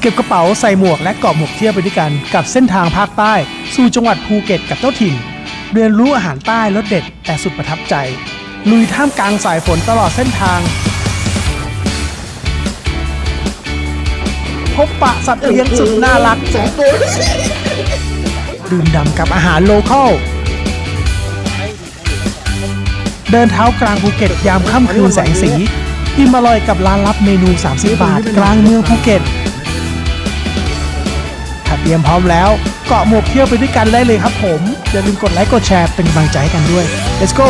เก็บกระเป๋าใส่หมวกและเกาะหมวกเที่ยวไปด้วยกันกับเส้นทางภาคใต้ สู่จังหวัดภูเก็ตกับเจ้าถิ่น เรียนรู้อาหารใต้รสเด็ดแต่สุดประทับใจ ลุยท่ามกลางสายฝนตลอดเส้นทาง พบปะสัตว์เลี้ยงสุดน่ารักสองตัวดื่มด่ำกับอาหารโลคอลเดินเท้ากลางภูเก็ตยามค่ำคืนแสงสี อิ่มอร่อยกับร้านลับเมนู 30 บาท กลางเมืองภูเก็ต เตรียมพร้อมแล้ว เกาะหมวกเที่ยวไปด้วยกันได้เลยครับผม อย่าลืมกดไลค์กดแชร์เป็นกำลังใจให้กันด้วย let's go